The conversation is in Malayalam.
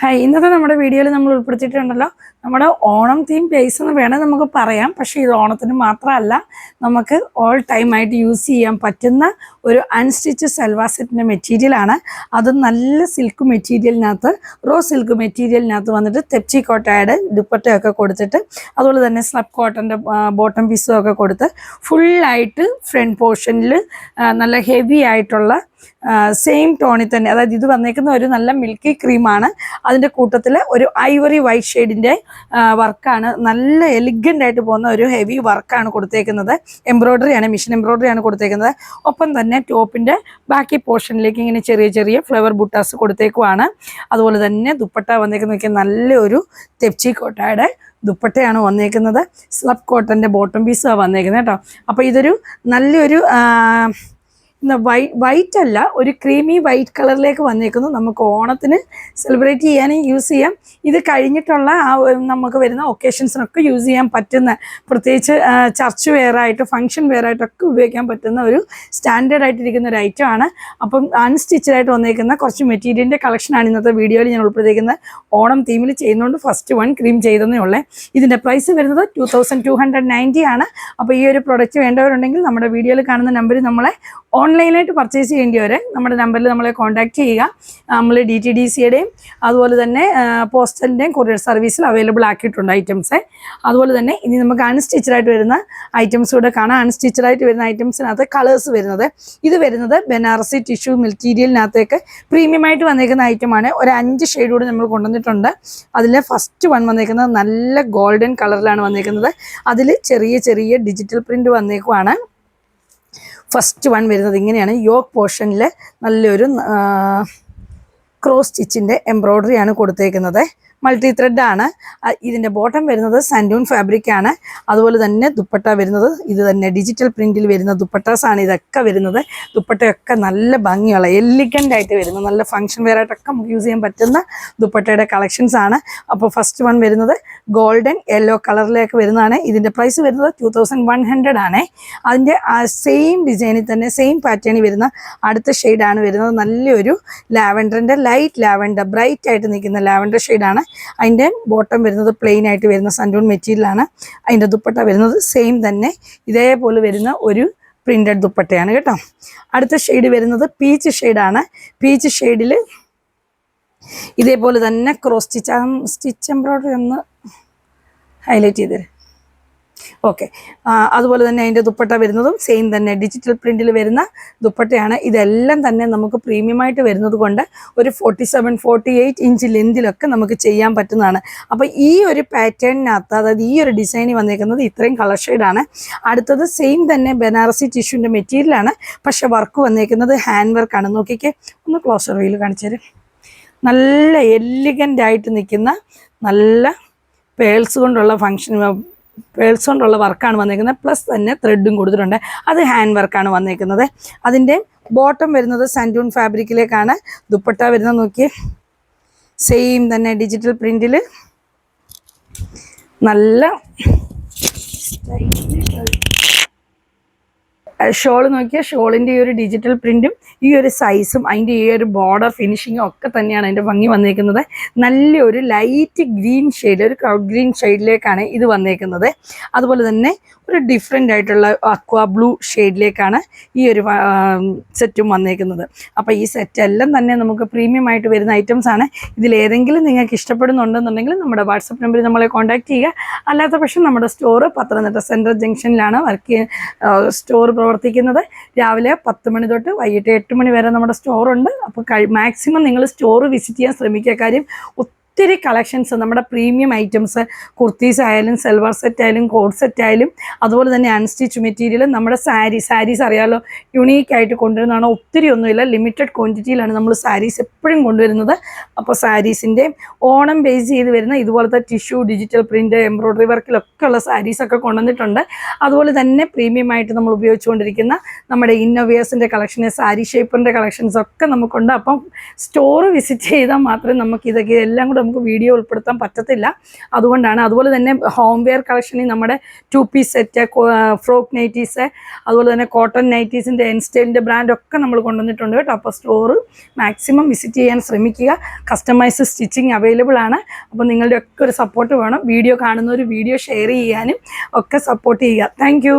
ഹായ് ഇന്നത്തെ നമ്മുടെ വീഡിയോയിൽ നമ്മൾ ഉൾപ്പെടുത്തിയിട്ടുണ്ടല്ലോ നമ്മുടെ ഓണം തീം പ്ലേസ് എന്ന് വേണേൽ നമുക്ക് പറയാം. പക്ഷേ ഇത് ഓണത്തിന് മാത്രമല്ല നമുക്ക് ഓൾ ടൈം ആയിട്ട് യൂസ് ചെയ്യാൻ പറ്റുന്ന ഒരു അൺസ്റ്റിച്ച് സെൽവാ സെറ്റിന്റെ മെറ്റീരിയലാണ് അത് നല്ല സിൽക്ക് മെറ്റീരിയലിനകത്ത് റോ സിൽക്ക് മെറ്റീരിയലിനകത്ത് വന്നിട്ട് തെപ്ചി കോട്ടയുടെ ദുപ്പട്ടയൊക്കെ കൊടുത്തിട്ട് അതുപോലെ തന്നെ സ്ലബ് കോട്ടന്റെ ബോട്ടം പീസും ഒക്കെ കൊടുത്ത് ഫുള്ളായിട്ട് ഫ്രണ്ട് പോർഷനിൽ നല്ല ഹെവി ആയിട്ടുള്ള സെയിം ടോണിൽ തന്നെ. അതായത് ഇത് വന്നേക്കുന്ന ഒരു നല്ല മിൽക്കി ക്രീമാണ് അതിന്റെ കൂട്ടത്തിൽ ഒരു ഐവറി വൈറ്റ് ഷെയ്ഡിന്റെ വർക്കാണ് നല്ല എലിഗന്റ് ആയിട്ട് പോകുന്ന ഒരു ഹെവി വർക്കാണ് കൊടുത്തേക്കുന്നത്. എംബ്രോയ്ഡറി ആണ് മിഷൻ എംബ്രോയ്ഡറി ആണ് കൊടുത്തേക്കുന്നത്. ഒപ്പം തന്നെ ടോപ്പിന്റെ ബാക്കി പോർഷനിലേക്ക് ഇങ്ങനെ ചെറിയ ചെറിയ ഫ്ലവർ ബുട്ടാസ് കൊടുത്തേക്കുവാണ്. അതുപോലെ തന്നെ ദുപ്പട്ട വന്നേക്കുന്ന നല്ലൊരു തെപ്ചി കോട്ടയുടെ ദുപ്പട്ടയാണ് വന്നേക്കുന്നത്. സ്ലബ് കോട്ടന്റെ ബോട്ടം പീസാണ് വന്നേക്കുന്നത് കേട്ടോ. അപ്പോൾ ഇതൊരു നല്ലൊരു വൈറ്റ് അല്ല ഒരു ക്രീമി വൈറ്റ് കളറിലേക്ക് വന്നേക്കുന്നു. നമുക്ക് ഓണത്തിന് സെലിബ്രേറ്റ് ചെയ്യാനും യൂസ് ചെയ്യാം. ഇത് കഴിഞ്ഞിട്ടുള്ള ആ നമുക്ക് വരുന്ന ഒക്കേഷൻസിനൊക്കെ യൂസ് ചെയ്യാൻ പറ്റുന്ന പ്രത്യേകിച്ച് ചർച്ച് വേറായിട്ട് ഫംഗ്ഷൻ വെയർ ഉപയോഗിക്കാൻ പറ്റുന്ന ഒരു സ്റ്റാൻഡേർഡ് ആയിട്ടിരിക്കുന്ന ഒരു ഐറ്റം ആണ്. അപ്പം അൺസ്റ്റിച്ചഡായിട്ട് വന്നേക്കുന്ന കുറച്ച് മെറ്റീരിയലിന്റെ കളക്ഷനാണ് ഇന്നത്തെ വീഡിയോയിൽ ഞാൻ ഉൾപ്പെടുത്തിയിരിക്കുന്നത്. ഓണം തീമിൽ ചെയ്യുന്നതുകൊണ്ട് ഫസ്റ്റ് വൺ ക്രീം ചെയ്തെന്നേ ഉള്ളേ. ഇതിന്റെ പ്രൈസ് വരുന്നത് two thousand two hundred ninety ആണ്. അപ്പോൾ ഈ ഒരു പ്രൊഡക്റ്റ് വേണ്ടവരുണ്ടെങ്കിൽ നമ്മുടെ വീഡിയോയിൽ കാണുന്ന നമ്പർ നമ്മളെ ഓൺലൈനായിട്ട് പർച്ചേസ് ചെയ്യേണ്ടിവരെ നമ്മുടെ നമ്പറിൽ നമ്മളെ കോൺടാക്ട് ചെയ്യുക. നമ്മൾ ഡി ടി ഡി സിയുടെയും അതുപോലെ തന്നെ പോസ്റ്റലിന്റെയും കൊറിയർ സർവീസിൽ അവൈലബിൾ ആക്കിയിട്ടുണ്ട് ഐറ്റംസ്. അതുപോലെ തന്നെ ഇനി നമുക്ക് അൺസ്റ്റിച്ചഡ് ആയിട്ട് വരുന്ന ഐറ്റംസ് കൂടെ കാണാം. അൺസ്റ്റിച്ചഡ് ആയിട്ട് വരുന്ന ഐറ്റംസിനകത്ത് കളേഴ്സ് വരുന്നത്. ഇത് വരുന്നത് ബനാറസി ടിഷ്യൂ മെറ്റീരിയലിനകത്തേക്ക് പ്രീമിയം ആയിട്ട് വന്നേക്കുന്ന ഐറ്റമാണ്. ഒരു അഞ്ച് ഷെയ്ഡ് കൂടെ നമ്മൾ കൊണ്ടുവന്നിട്ടുണ്ട്. അതിൽ ഫസ്റ്റ് വൺ വന്നേക്കുന്നത് നല്ല ഗോൾഡൻ കളറിലാണ് വന്നേക്കുന്നത്. അതിൽ ചെറിയ ചെറിയ ഡിജിറ്റൽ പ്രിന്റ് വന്നേക്കുവാണ്. ഫസ്റ്റ് വൺ വരുന്നത് ഇങ്ങനെയാണ്. യോക്ക് പോർഷനിലെ നല്ലൊരു ക്രോസ് സ്റ്റിച്ചിന്റെ എംബ്രോയ്ഡറി ആണ് കൊടുത്തേക്കുന്നത്. മൾട്ടി ത്രെഡ് ആണ് ഇതിന്റെ ബോട്ടം വരുന്നത് സാൻഡൂൺ ഫാബ്രിക് ആണ് അതുപോലെ തന്നെ ദുപ്പട്ട വരുന്നത് ഇത് തന്നെ ഡിജിറ്റൽ പ്രിന്റിൽ വരുന്ന ദുപ്പട്ടാസ് ആണ് ഇതൊക്കെ വരുന്നത്. ദുപ്പട്ടയൊക്കെ നല്ല ഭംഗിയുള്ള എലിഗന്റ് ആയിട്ട് വരുന്ന നല്ല ഫംഗ്ഷൻ വെയർ ആയിട്ടൊക്കെ നമുക്ക് യൂസ് ചെയ്യാൻ പറ്റുന്ന ദുപ്പട്ടയുടെ കളക്ഷൻസ് ആണ്. അപ്പോൾ ഫസ്റ്റ് വൺ വരുന്നത് ഗോൾഡൻ യെല്ലോ കളറിലേക്ക് വരുന്നതാണ്. ഇതിന്റെ പ്രൈസ് വരുന്നത് ടു തൗസൻഡ് വൺ ഹൺഡ്രഡ് ആണ്. അതിന്റെ സെയിം ഡിസൈനിൽ തന്നെ സെയിം പാറ്റേണിൽ വരുന്ന അടുത്ത ഷെയ്ഡാണ് വരുന്നത്. നല്ലൊരു ലാവൻഡറിന്റെ ലൈറ്റ് ലാവൻഡർ ബ്രൈറ്റ് ആയിട്ട് നിൽക്കുന്ന ലാവൻഡർ ഷെയ്ഡാണ് അതിന്റെ ബോട്ടം വരുന്നത് പ്ലെയിൻ ആയിട്ട് വരുന്ന സൺഡോൺ മെറ്റീരിയലാണ് അതിന്റെ ദുപ്പട്ട വരുന്നത് സെയിം തന്നെ. ഇതേപോലെ വരുന്ന ഒരു പ്രിന്റഡ് ദുപ്പട്ടയാണ് കേട്ടോ. അടുത്ത ഷെയ്ഡ് വരുന്നത് പീച്ച് ഷെയ്ഡാണ് പീച്ച് ഷെയ്ഡിൽ ഇതേപോലെ തന്നെ ക്രോസ് സ്റ്റിച്ച് സ്റ്റിച്ച് എംബ്രോയിഡറി ഒന്ന് ഹൈലൈറ്റ് ചെയ്ത് ഓക്കെ അതുപോലെ തന്നെ അതിന്റെ ദുപ്പട്ട വരുന്നതും സെയിം തന്നെ. ഡിജിറ്റൽ പ്രിന്റിൽ വരുന്ന ദുപ്പട്ടയാണ്. ഇതെല്ലാം തന്നെ നമുക്ക് പ്രീമിയമായിട്ട് വരുന്നത് കൊണ്ട് ഒരു forty seven forty eight inch ലെന്തിലൊക്കെ നമുക്ക് ചെയ്യാൻ പറ്റുന്നതാണ്. അപ്പോൾ ഈ ഒരു പാറ്റേണിനകത്ത് അതായത് ഈ ഒരു ഡിസൈനിൽ വന്നേക്കുന്നത് ഇത്രയും കളർ ഷെയ്ഡാണ് അടുത്തത് സെയിം തന്നെ ബനാറസി ടിഷ്യൂന്റെ മെറ്റീരിയലാണ് പക്ഷെ വർക്ക് വന്നേക്കുന്നത് ഹാൻഡ് വർക്കാണ് നോക്കിക്കേ ഒന്ന് ക്ലോസർ വെയിൽ കാണിച്ചു തരും. നല്ല എലിഗന്റ് ആയിട്ട് നിൽക്കുന്ന നല്ല പേൾസ് കൊണ്ടുള്ള ഫങ്ഷൻ പേൾസ് കൊണ്ടുള്ള വർക്കാണ് വന്നേക്കുന്നത്. പ്ലസ് തന്നെ ത്രെഡും കൊടുത്തിട്ടുണ്ട്. അത് ഹാൻഡ് വർക്കാണ് വന്നേക്കുന്നത്. അതിന്റെ ബോട്ടം വരുന്നത് സന്റൂൺ ഫാബ്രിക്കിലേക്കാണ് ദുപ്പട്ട വരുന്നത് നോക്കി സെയിം തന്നെ ഡിജിറ്റൽ പ്രിന്റിൽ നല്ല ഷോൾ നോക്കിയാൽ ഷോളിന്റെ ഈ ഒരു ഡിജിറ്റൽ പ്രിന്റും ഈ ഒരു സൈസും അതിന്റെ ഈ ഒരു ബോർഡർ ഫിനിഷിങ്ങും ഒക്കെ തന്നെയാണ് അതിന്റെ ഭംഗി വന്നേക്കുന്നത്. നല്ലൊരു ലൈറ്റ് ഗ്രീൻ ഷെയ്ഡ് ഒരു ക്രൗഡ് ഗ്രീൻ ഷെയ്ഡിലേക്കാണ് ഇത് വന്നേക്കുന്നത്. അതുപോലെ തന്നെ ഒരു ഡിഫറെന്റ് ആയിട്ടുള്ള അക്വാ ബ്ലൂ ഷെയ്ഡിലേക്കാണ് ഈ ഒരു സെറ്റും വന്നേക്കുന്നത്. അപ്പോൾ ഈ സെറ്റ് എല്ലാം തന്നെ നമുക്ക് പ്രീമിയം ആയിട്ട് വരുന്ന ഐറ്റംസ് ആണ്. ഇതിലേതെങ്കിലും നിങ്ങൾക്ക് ഇഷ്ടപ്പെടുന്നുണ്ടെന്നുണ്ടെങ്കിൽ നമ്മുടെ വാട്സപ്പ് നമ്പറിൽ നമ്മളെ കോൺടാക്ട് ചെയ്യുക. അല്ലാത്ത പക്ഷം നമ്മുടെ സ്റ്റോർ പത്തനംതിട്ട സെൻട്രൽ ജംഗ്ഷനിലാണ് വർക്ക് സ്റ്റോർ പ്രവർത്തിക്കുന്നത് രാവിലെ പത്ത് മണി തൊട്ട് വൈകിട്ട് എട്ട് മണി വരെ നമ്മുടെ സ്റ്റോറുണ്ട്. അപ്പോൾ മാക്സിമം നിങ്ങൾ സ്റ്റോർ വിസിറ്റ് ചെയ്യാൻ ശ്രമിക്കുക. കാര്യം ഒത്തിരി കളക്ഷൻസ് നമ്മുടെ പ്രീമിയം ഐറ്റംസ് കുർത്തീസ് ആയാലും സെൽവാർ സെറ്റ് ആയാലും കോഡ് സെറ്റ് ആയാലും അതുപോലെ തന്നെ അൺസ്റ്റിച്ച് മെറ്റീരിയൽ നമ്മുടെ സാരി സാരീസ് അറിയാമല്ലോ യുണീക്കായിട്ട് കൊണ്ടുവരുന്നതാണ്. ഒത്തിരി ഒന്നുമില്ല ലിമിറ്റഡ് ക്വാണ്ടിറ്റിയിലാണ് നമ്മൾ സാരീസ് എപ്പോഴും കൊണ്ടുവരുന്നത്. അപ്പോൾ സാരീസിന്റെ ഓണം ബേസ് ചെയ്ത് വരുന്ന ഇതുപോലത്തെ ടിഷ്യൂ ഡിജിറ്റൽ പ്രിന്റ് എംബ്രോയ്ഡറി വർക്കിലൊക്കെ ഉള്ള സാരീസൊക്കെ കൊണ്ടുവന്നിട്ടുണ്ട്. അതുപോലെ തന്നെ പ്രീമിയം ആയിട്ട് നമ്മൾ ഉപയോഗിച്ചുകൊണ്ടിരിക്കുന്ന നമ്മുടെ ഇന്നോവിയേഴ്സിന്റെ കളക്ഷൻ സാരി ഷേപ്പറിന്റെ കളക്ഷൻസ് ഒക്കെ നമുക്കുണ്ട്. അപ്പം സ്റ്റോർ വിസിറ്റ് ചെയ്താൽ മാത്രമേ നമുക്ക് ഇതൊക്കെ എല്ലാം കൂടെ നമുക്ക് വീഡിയോ ഉൾപ്പെടുത്താൻ പറ്റത്തില്ല. അതുകൊണ്ടാണ് അതുപോലെ തന്നെ ഹോംവെയർ കളക്ഷനിൽ നമ്മുടെ two piece set frock nighties അതുപോലെ തന്നെ കോട്ടൺ നൈറ്റീസിന്റെ എൻസ്റ്റൈലിന്റെ ബ്രാൻഡൊക്കെ നമ്മൾ കൊണ്ടുവന്നിട്ടുണ്ട് കേട്ടോ. അപ്പോൾ സ്റ്റോർ മാക്സിമം വിസിറ്റ് ചെയ്യാൻ ശ്രമിക്കുക. കസ്റ്റമൈസ് സ്റ്റിച്ചിങ് അവൈലബിൾ ആണ്. അപ്പോൾ നിങ്ങളുടെ ഒക്കെ ഒരു സപ്പോർട്ട് വേണം. വീഡിയോ കാണുന്നവർ വീഡിയോ ഷെയർ ചെയ്യാനും ഒക്കെ സപ്പോർട്ട് ചെയ്യുക. താങ്ക്